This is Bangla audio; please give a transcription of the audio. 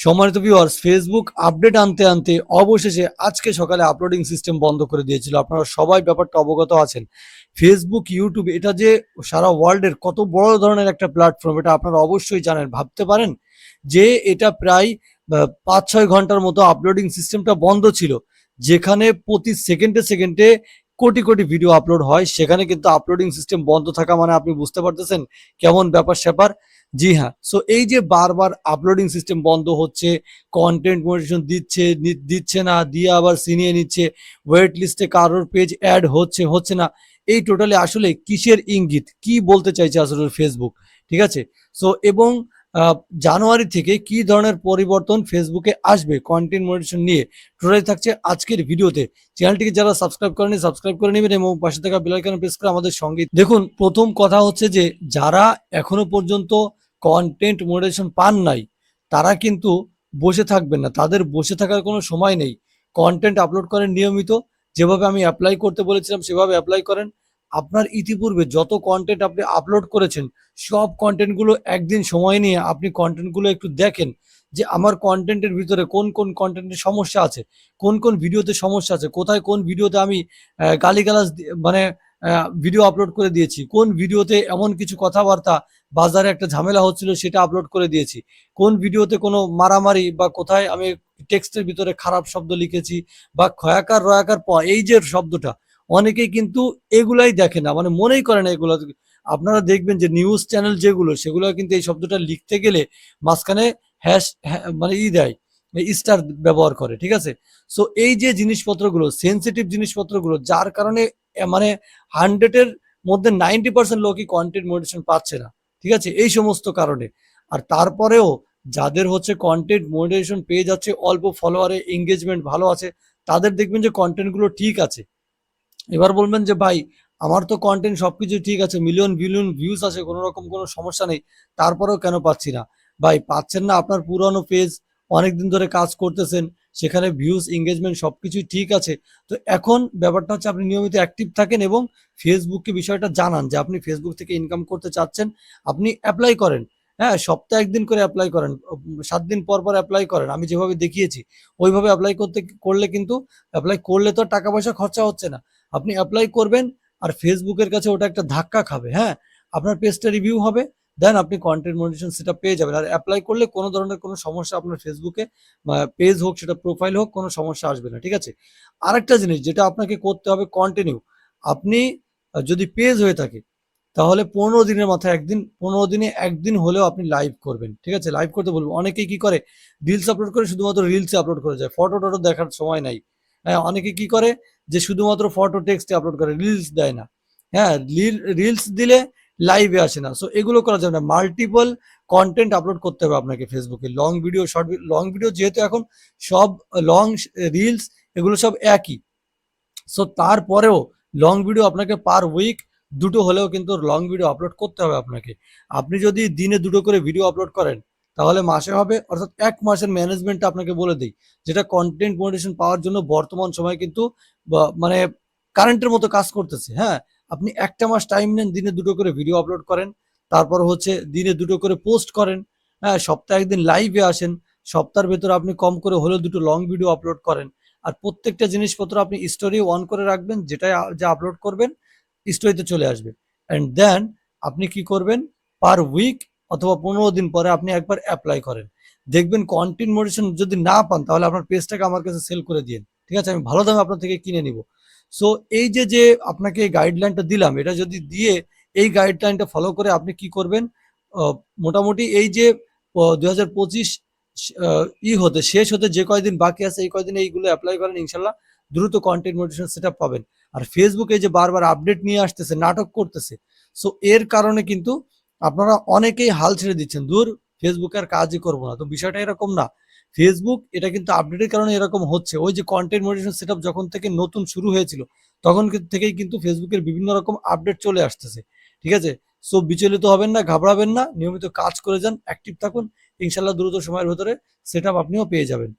সম্মানিত ভিউয়ার্স ফেসবুক আপডেট আনতে আনতে অবশেষে আজকে সকালে আপলোডিং সিস্টেম বন্ধ করে দিয়েছিল। আপনারা সবাই ব্যাপারটা অবগত আছেন। ফেসবুক ইউটিউব এটা যে সারা ওয়ার্ল্ডের কত বড় ধরনের একটা প্ল্যাটফর্ম এটা আপনারা অবশ্যই জানেন, ভাবতে পারেন যে এটা প্রায় পাঁচ ছয় ঘণ্টার মতো আপলোডিং সিস্টেমটা বন্ধ ছিল, যেখানে প্রতি সেকেন্ডে সেকেন্ডে কোটি কোটি ভিডিও আপলোড হয়। সেখানে কিন্তু আপলোডিং সিস্টেম বন্ধ থাকা মানে আপনি বুঝতে পারতেছেন কেমন ব্যাপার স্যাপার। জি হ্যাঁ সো এই যে বারবার আপলোডিং সিস্টেম বন্ধ হচ্ছে কন্টেন্ট মোটিভেশন দিচ্ছে দিচ্ছে না, দিয়ে আবার সিনিয়ে নিচ্ছে ওয়েট লিস্টে কারোর পেজ অ্যাড হচ্ছে হচ্ছে না, এই টোটালি আসলে কিসের ইঙ্গিত? কি বলতে চাইছে আসলে ফেসবুক ঠিক আছে? সো এবং জানুয়ারি থেকে কি ধরনের পরিবর্তন ফেসবুকে আসবে কন্টেন্ট মোটিভেশন নিয়ে টোটালি থাকছে আজকের ভিডিওতে। চ্যানেলটিকে যারা সাবস্ক্রাইব করেনি সাবস্ক্রাইব করে নেবেন এবং পাশে থাকা বেল আইকনে প্রেস করে আমাদের সঙ্গে দেখুন, প্রথম কথা হচ্ছে যে, যারা এখনও পর্যন্ত কন্টেন্ট মোডারেশন পান নাই, তারা কিন্তু বসে থাকবেন না। তাদের বসে থাকার কোনো সময় নেই। কন্টেন্ট আপলোড করেন নিয়মিত। যেভাবে আমি অ্যাপ্লাই করতে বলেছিলাম, সেভাবে অ্যাপ্লাই করেন। আপনার ইতিপূর্বে যত কন্টেন্ট আপনি আপলোড করেছেন, সব কন্টেন্টগুলো একদিন সময় নিয়ে আপনি কন্টেন্টগুলো একটু দেখেন যে আমার কন্টেন্টের ভিতরে কোন কোন কন্টেন্টের সমস্যা আছে, কোন কোন ভিডিওতে সমস্যা আছে, কোথায় কোন ভিডিওতে আমি গালিগালাজ মানে ভিডিও আপলোড করে দিয়েছি, কোন ভিডিওতে এমন কিছু কথাবার্তা, বাজারে একটা ঝামেলা হচ্ছিল সেটা আপলোড করে দিয়েছি, কোন ভিডিওতে কোনো মারামারি বা কোথায় আমি টেক্সটের ভিতরে খারাপ শব্দ লিখেছি বা ক্ষয়াকার, রয়াকার, প, এই যে শব্দটা অনেকেই কিন্তু এগুলাই দেখে না মানে মনেই করে না এগুলো। আপনারা দেখবেন যে নিউজ চ্যানেল যেগুলো, সেগুলো কিন্তু এই শব্দটা লিখতে গেলে মাঝখানে হ্যাশ মানে ই দেয় স্টার ব্যবহার করে, ঠিক আছে? সো এই যে জিনিসপত্রগুলো সেন্সিটিভ জিনিসপত্রগুলো, যার কারণে মানে হান্ড্রেডের মধ্যে নাইনটি পার্সেন্ট লোকই কন্টেন্ট মোটিভেশন পাচ্ছে না, ঠিক আছে? এই সমস্ত কারণে। আর তারপরেও যাদের হচ্ছে কন্টেন্ট মোটিভেশন পেয়ে যাচ্ছে, অল্প ফলোয়ারে এঙ্গেজমেন্ট ভালো আছে, তাদের দেখবেন যে কন্টেন্টগুলো ঠিক আছে। এবার বলবেন যে, ভাই, আমার তো কন্টেন্ট সবকিছু ঠিক আছে মিলিয়ন বিলিয়ন ভিউজ আছে কোনো রকম কোনো সমস্যা নেই, তারপরেও কেন পাচ্ছি না? ভাই, পাচ্ছেন না আপনার পুরনো পেজ অনেকদিন ধরে কাজ করতেছেন, সেখানে ভিউজ এঙ্গেজমেন্ট সবকিছুই ঠিক আছে। তো এখন ব্যাপারটা হচ্ছে আপনি নিয়মিত অ্যাক্টিভ থাকেন এবং ফেসবুককে বিষয়টা জানান যে, আপনি ফেসবুক থেকে ইনকাম করতে চাচ্ছেন, আপনি অ্যাপ্লাই করেন। হ্যাঁ সপ্তাহে একদিন করে অ্যাপ্লাই করেন, সাত দিন পর পর অ্যাপ্লাই করেন, আমি যেভাবে দেখিয়েছি, ওইভাবে অ্যাপ্লাই করতে, করলে কিন্তু অ্যাপ্লাই করলে তো টাকা পয়সা খরচা হচ্ছে না। আপনি অ্যাপ্লাই করবেন আর ফেসবুকের কাছে ওটা একটা ধাক্কা খাবে হ্যাঁ? আপনার পেজটা রিভিউ হবে দেন আপনি কন্টেন্ট মনিটেশন সেটা পেয়ে যাবেন। আর অ্যাপ্লাই করলে কোনো ধরনের কোনো সমস্যা আপনার ফেসবুকে পেজ হোক, সেটা প্রোফাইল হোক, কোনো সমস্যা আসবে না, ঠিক আছে? আরেকটা জিনিস যেটা আপনাকে করতে হবে কন্টিনিউ আপনি যদি পেজ হয়ে থাকে, তাহলে পনেরো দিনের মাথায় একদিন, পনেরো দিনে একদিন হলেও আপনি লাইভ করবেন, ঠিক আছে? লাইভ করতে বলব। অনেকেই কি করে? রিলস আপলোড করে, শুধুমাত্র রিলসে আপলোড করে যায়। ফটো টটো দেখার সময় নাই। হ্যাঁ অনেকে কি করে? যে শুধুমাত্র ফটো টেক্সটে আপলোড করে রিলস দেয় না। হ্যাঁ রিলস দিলে লাইভে আসে না। সো এগুলো করা যাবে না মাল্টিপল কন্টেন্ট আপলোড করতে হবে আপনাকে ফেসবুকে long video short long video যেহেতু এখন সব লং রিলস এগুলো সব একই। সো তারপরেও লং ভিডিও আপনাকে পার উইক দুটো হলেও কিন্তু লং ভিডিও আপলোড করতে হবে আপনাকে। আপনি যদি দিনে দুটো করে ভিডিও আপলোড করেন তাহলে মাসে হবে, অর্থাৎ এক মাসের ম্যানেজমেন্টটা আপনাকে বলে দিই, যেটা কন্টেন্ট মোটিভেশন পাওয়ার জন্য বর্তমান সময় কিন্তু মানে কারেন্টের মতো কাজ করতেছে হ্যাঁ? আপনি একটা মাস টাইম নেন, দিনে দুটো করে ভিডিও আপলোড করেন, তারপর হচ্ছে দিনে দুটো করে পোস্ট করেন হ্যাঁ? সপ্তাহে একদিন লাইভে আসেন, সপ্তাহের ভেতরে আপনি কম করে হলেও দুটো লং ভিডিও আপলোড করেন, আর প্রত্যেকটা জিনিসপত্র আপনি স্টোরি অন করে রাখবেন, যেটাই যা আপলোড করবেন স্টোরিতে চলে আসবে। অ্যান্ড দেন আপনি কি করবেন পার উইক অথবা পনেরো দিন পরে আপনি একবার অ্যাপ্লাই করেন। দেখবেন কন্টেন্ট মোটিভেশন যদি না পান, তাহলে আপনার পেজটাকে আমার কাছে সেল করে দিন ঠিক আছে? আমি ভালো দামে আপনার থেকে কিনে নিব। সো এই যে যে আপনাকে গাইডলাইনটা দিলাম, এটা যদি দিয়ে এই গাইডলাইনটা ফলো করে আপনি কি করবেন? মোটামুটি এই যে দুই হাজার পঁচিশ ই হতে, শেষ হতে যে কয়দিন বাকি আছে, এই কয়দিন এইগুলো অ্যাপ্লাই করেন, ইনশাল্লাহ দ্রুত কন্টেন্ট মোটিভেশন সেটা পাবেন। আর ফেসবুকে যে বারবার আপডেট নিয়ে আসতেছে, নাটক করতেছে সো এর কারণে কিন্তু আপনারা অনেকেই হাল ছেড়ে দিচ্ছেন। দূর ফেসবুকে আর কাজই করব না। তো বিষয়টা এরকম না। ফেসবুক এটা কিন্তু আপডেটের কারণে এরকম হচ্ছে। ওই যে কন্টেন্ট মোটিভেশন সেট যখন থেকে নতুন শুরু হয়েছিল, তখন থেকেই কিন্তু ফেসবুকের বিভিন্ন রকম আপডেট চলে আসতেছে। ঠিক আছে? সো বিচলিত হবেন না, ঘাবড়াবেন না। নিয়মিত কাজ করে যান অ্যাক্টিভ থাকুন। ইনশাল্লাহ দ্রুত সময়ের ভেতরে সেট আপনিও পেয়ে যাবেন।